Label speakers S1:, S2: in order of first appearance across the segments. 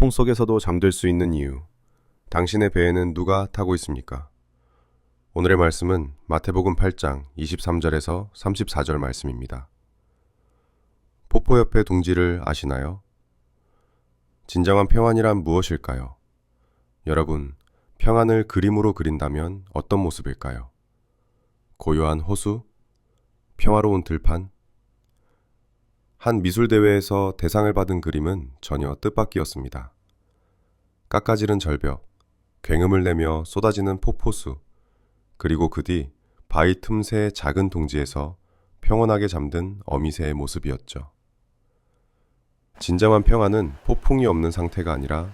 S1: 폭풍 속에서도 잠들 수 있는 이유. 당신의 배에는 누가 타고 있습니까? 오늘의 말씀은 마태복음 8장 23절에서 34절 말씀입니다. 폭포 옆의 둥지를 아시나요? 진정한 평안이란 무엇일까요? 여러분, 평안을 그림으로 그린다면 어떤 모습일까요? 고요한 호수? 평화로운 들판? 한 미술대회에서 대상을 받은 그림은 전혀 뜻밖이었습니다. 깎아지른 절벽, 굉음을 내며 쏟아지는 폭포수, 그리고 그 뒤 바위 틈새 작은 동지에서 평온하게 잠든 어미새의 모습이었죠. 진정한 평화는 폭풍이 없는 상태가 아니라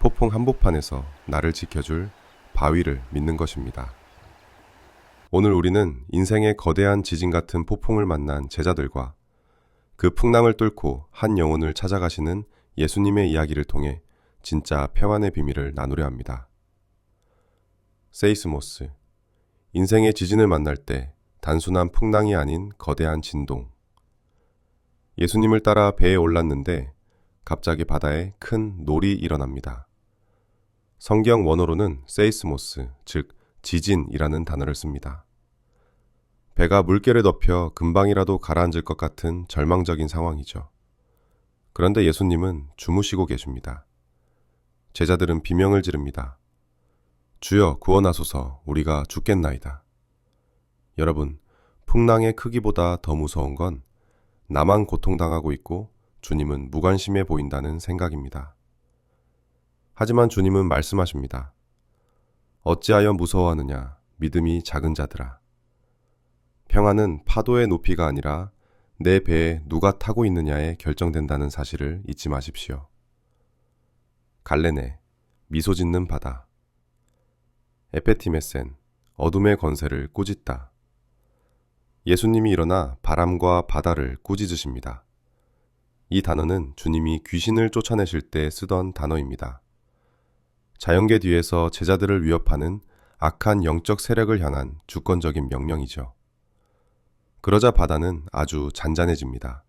S1: 폭풍 한복판에서 나를 지켜줄 바위를 믿는 것입니다. 오늘 우리는 인생의 거대한 지진 같은 폭풍을 만난 제자들과 그 풍랑을 뚫고 한 영혼을 찾아가시는 예수님의 이야기를 통해 진짜 평안의 비밀을 나누려 합니다. 세이스모스. 인생의 지진을 만날 때 단순한 풍랑이 아닌 거대한 진동. 예수님을 따라 배에 올랐는데 갑자기 바다에 큰 놀이 일어납니다. 성경 원어로는 세이스모스, 즉 지진이라는 단어를 씁니다. 배가 물결에 덮여 금방이라도 가라앉을 것 같은 절망적인 상황이죠. 그런데 예수님은 주무시고 계십니다. 제자들은 비명을 지릅니다. 주여 구원하소서 우리가 죽겠나이다. 여러분, 풍랑의 크기보다 더 무서운 건 나만 고통당하고 있고 주님은 무관심해 보인다는 생각입니다. 하지만 주님은 말씀하십니다. 어찌하여 무서워하느냐 믿음이 작은 자들아. 평화는 파도의 높이가 아니라 내 배에 누가 타고 있느냐에 결정된다는 사실을 잊지 마십시오. 갈레네, 미소 짓는 바다. 에페티메센, 어둠의 권세를 꾸짖다. 예수님이 일어나 바람과 바다를 꾸짖으십니다. 이 단어는 주님이 귀신을 쫓아내실 때 쓰던 단어입니다. 자연계 뒤에서 제자들을 위협하는 악한 영적 세력을 향한 주권적인 명령이죠. 그러자 바다는 아주 잔잔해집니다.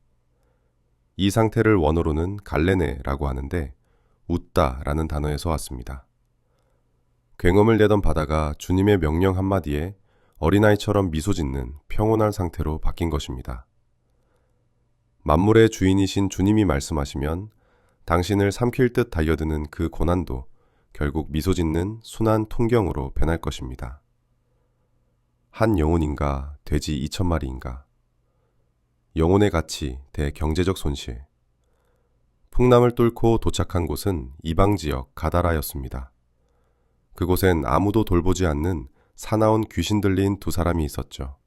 S1: 이 상태를 원어로는 갈레네라고 하는데 웃다 라는 단어에서 왔습니다. 굉음을 내던 바다가 주님의 명령 한마디에 어린아이처럼 미소 짓는 평온한 상태로 바뀐 것입니다. 만물의 주인이신 주님이 말씀하시면 당신을 삼킬 듯 달려드는 그 고난도 결국 미소 짓는 순한 통경으로 변할 것입니다. 한 영혼인가 돼지 2천 마리인가 영혼의 가치 대 경제적 손실 풍남을 뚫고 도착한 곳은 이방 지역 가다라였습니다. 그곳엔 아무도 돌보지 않는 사나운 귀신 들린 두 사람이 있었죠.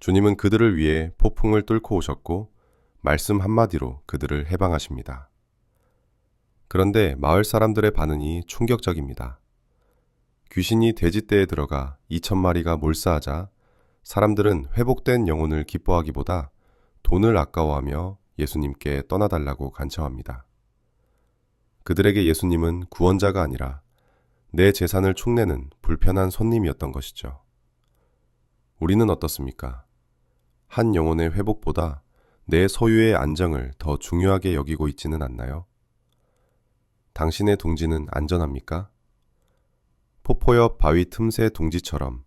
S1: 주님은 그들을 위해 폭풍을 뚫고 오셨고 말씀 한마디로 그들을 해방하십니다. 그런데 마을 사람들의 반응이 충격적입니다. 귀신이 돼지떼에 들어가 2천 마리가 몰사하자 사람들은 회복된 영혼을 기뻐하기보다 돈을 아까워하며 예수님께 떠나달라고 간청합니다. 그들에게 예수님은 구원자가 아니라 내 재산을 축내는 불편한 손님이었던 것이죠. 우리는 어떻습니까? 한 영혼의 회복보다 내 소유의 안정을 더 중요하게 여기고 있지는 않나요? 당신의 둥지는 안전합니까? 폭포 옆 바위 틈새 둥지처럼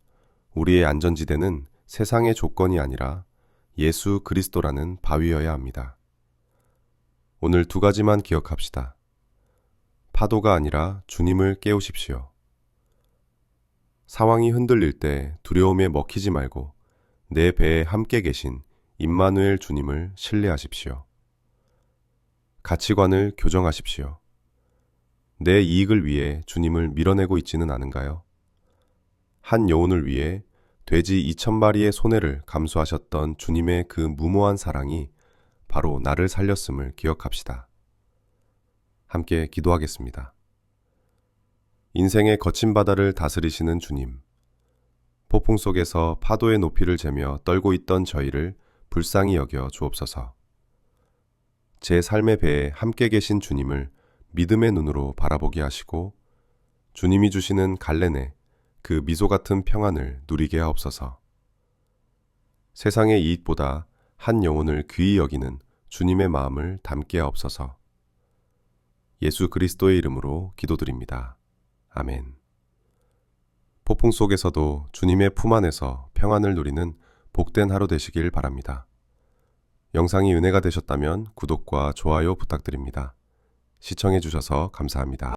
S1: 우리의 안전지대는 세상의 조건이 아니라 예수 그리스도라는 바위여야 합니다. 오늘 두 가지만 기억합시다. 파도가 아니라 주님을 깨우십시오. 상황이 흔들릴 때 두려움에 먹히지 말고 내 배에 함께 계신 임마누엘 주님을 신뢰하십시오. 가치관을 교정하십시오. 내 이익을 위해 주님을 밀어내고 있지는 않은가요? 한 여운을 위해 돼지 2천 마리의 손해를 감수하셨던 주님의 그 무모한 사랑이 바로 나를 살렸음을 기억합시다. 함께 기도하겠습니다. 인생의 거친 바다를 다스리시는 주님. 폭풍 속에서 파도의 높이를 재며 떨고 있던 저희를 불쌍히 여겨 주옵소서. 제 삶의 배에 함께 계신 주님을 믿음의 눈으로 바라보게 하시고 주님이 주시는 갈래내 그 미소 같은 평안을 누리게 하옵소서. 세상의 이익보다 한 영혼을 귀히 여기는 주님의 마음을 담게 하옵소서. 예수 그리스도의 이름으로 기도드립니다. 아멘. 폭풍 속에서도 주님의 품 안에서 평안을 누리는 복된 하루 되시길 바랍니다. 영상이 은혜가 되셨다면 구독과 좋아요 부탁드립니다. 시청해주셔서 감사합니다.